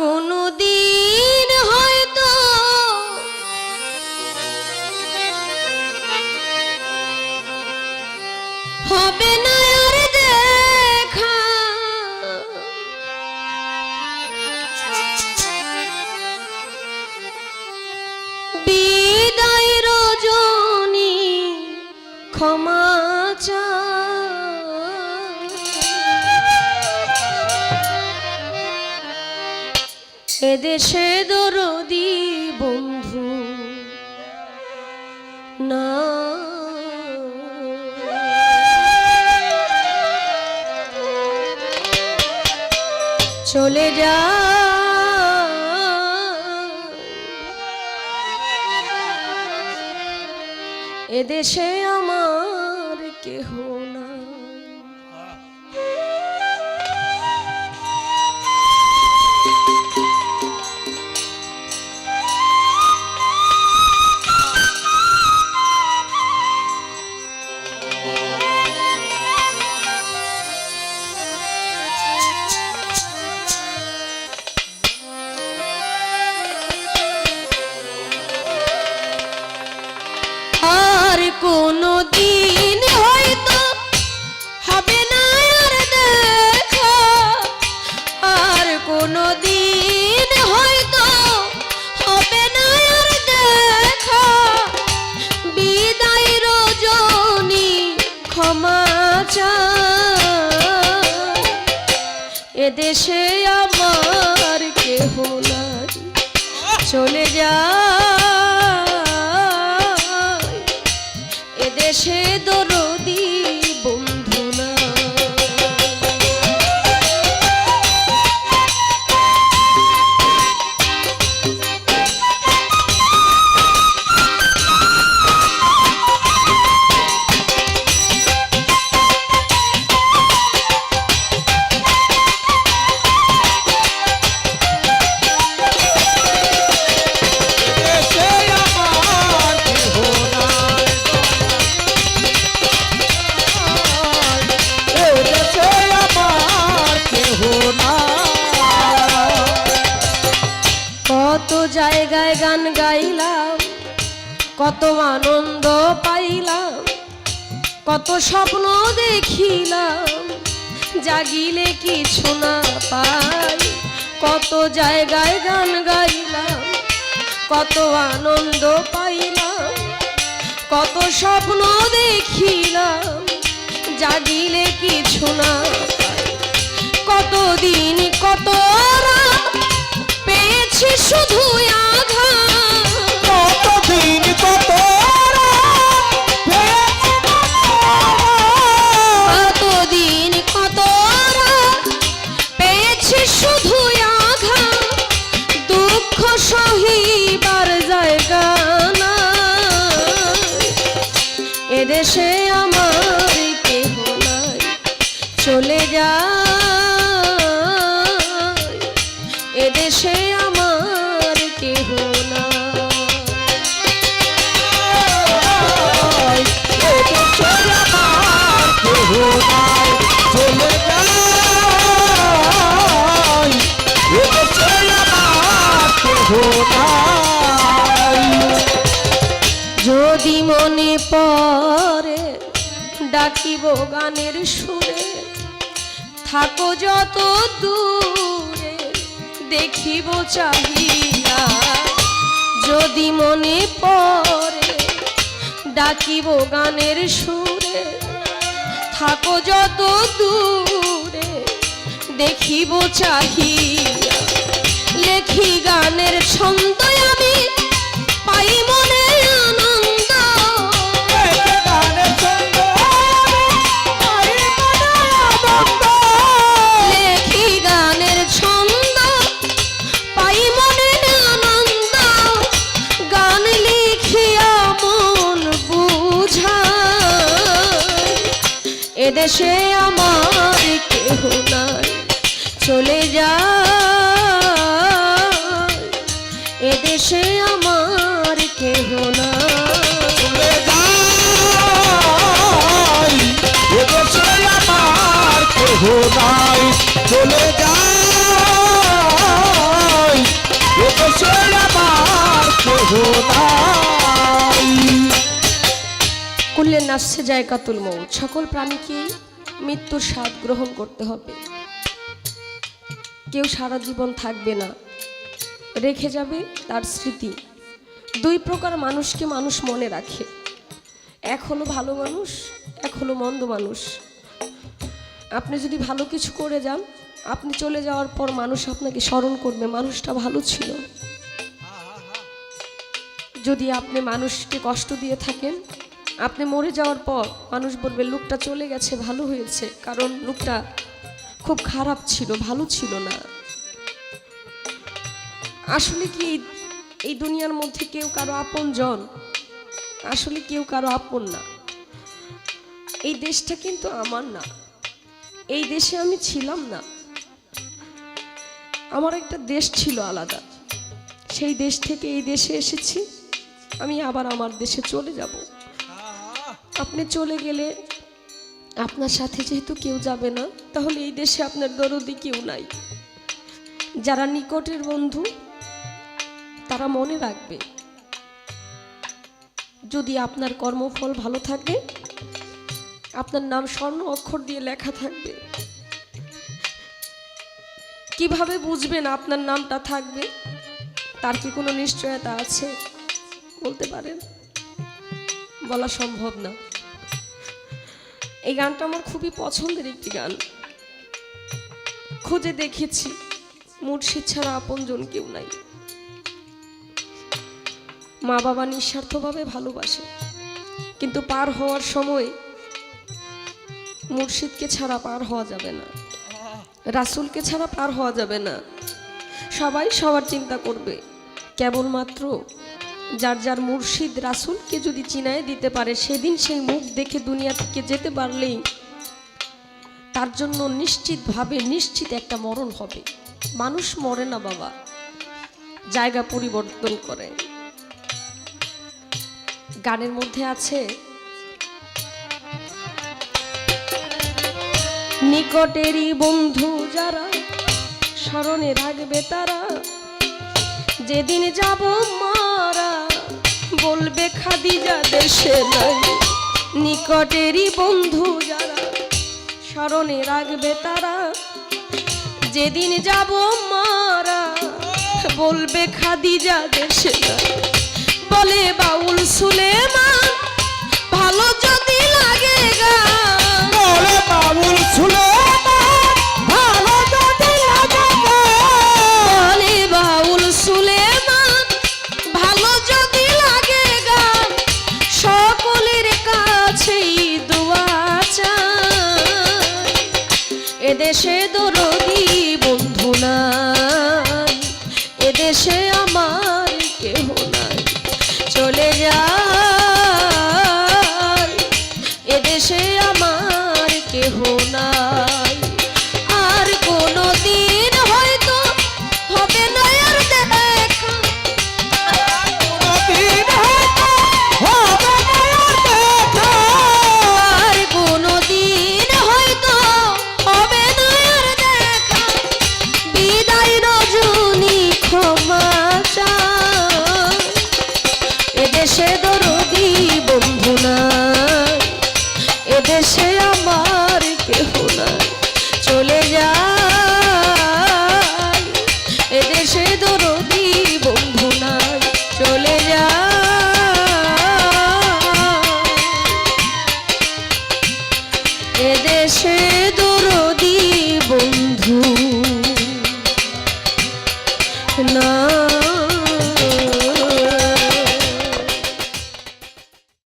কোনো দিন হয়তো হবে না আর দেখা। বিদায় রজনী ক্ষমা এদেশে দরদি বন্ধু না। চলে যা। এদেশে আমার কেহ না। কোনো দিন হবে না রজনী এদেশে আমার কেহ নাই চলে যায়। এদেশে দরদি জায়গায় গান গাইলাম, কত আনন্দ পাইলাম, কত স্বপ্ন দেখিলাম, জাগিলে কিছু না পাই, কত জায়গায় গান গাইলাম, কত আনন্দ পাইলাম, কত স্বপ্ন দেখিলাম, জাগিলে কিছু না পাই, কতদিন কত ডাকিব গানের সুরে। থাকো যত দূরে, দেখিব চাহিয়া। যদি মনে পড়ে, ডাকিব গানের সুরে। থাকো যত দূরে, দেখিব চাহিয়া। লেখি গানের ছন্দ এদেশে আমার কেহ নাই। চলে যা এদেশে আমার কেহ নাই। চলে যাই এদেশে দেশে আমার কেহ নাই। চলে যাই কুল্লে নাসছে জায়গাতুল মৌত সকল প্রাণীকে মৃত্যুর স্বাদ গ্রহণ করতে হবে। কেউ সারা জীবন থাকবে না। রেখে যাবে তার স্মৃতি। দুই প্রকার মানুষকে মানুষ মনে রাখে। এক হলো ভালো মানুষ, এক হলো মন্দ মানুষ। আপনি যদি ভালো কিছু করে যান, আপনি চলে যাওয়ার পর মানুষ আপনাকে স্মরণ করবে, মানুষটা ভালো ছিল। যদি আপনি মানুষকে কষ্ট দিয়ে থাকেন আপনি মরে যাওয়ার পর মানুষ বলবে, লোকটা চলে গেছে, ভালো হয়েছে। কারণ লোকটা খুব খারাপ ছিল, ভালো ছিল না। আসলে কি এই- দুনিয়ার মধ্যে কেউ কারও আপন জন আসলে কেউ কারও আপন না। এই দেশটা কিন্তু আমার না। এই দেশে আমি ছিলাম না। আমার একটা দেশ ছিল আলাদা। সেই দেশ থেকে এই দেশে এসেছি। আমি আবার আমার দেশে চলে যাব। আপনি চলে গেলে আপনার সাথে যেহেতু কেউ যাবে না, তাহলে এই দেশে আপনার দরদি কেউ নাই। যারা নিকটের বন্ধু, তারা মনে রাখবে, যদি আপনার কর্মফল ভালো থাকে, আপনার নাম স্বর্ণ অক্ষর দিয়ে লেখা থাকবে। কীভাবে বুঝবেন আপনার নামটা থাকবে? তার কি কোনো নিশ্চয়তা আছে? বলতে পারেন। বলা সম্ভব না। এই গানটা আমার খুবই পছন্দের একটি গান। খুঁজে দেখেছি, মুর্শিদ ছাড়া আপনজন কেউ নাই। মা বাবা নিঃস্বার্থভাবে ভালোবাসে, কিন্তু পার হওয়ার সময় মুর্শিদকে ছাড়া পার হওয়া যাবে না। রাসূলকে ছাড়া পার হওয়া যাবে না। সবাই সবার চিন্তা করবে, কেবলমাত্র যার যার মুর্শিদ রাসুলকে যদি চিনায় দিতে পারে, সেদিন সেই মুখ দেখে দুনিয়া থেকে যেতে পারলেই তার জন্য নিশ্চিতভাবে নিশ্চিত একটা মরণ হবে। মানুষ মরে না বাবা, জায়গা পরিবর্তন করে। গানের মধ্যে আছে, নিকটেরই বন্ধু যারা স্মরণে রাখবে তারা, যেদিন যাব মারা বলবে খাদিজা দেশে নাই। নিকটেরই বন্ধু যারা স্মরণে রাখবে তারা। যেদিন যাব মারা, বলবে খাদিজা দেশে নাই। বলে বাউল সুলেমান এদেশে দরদি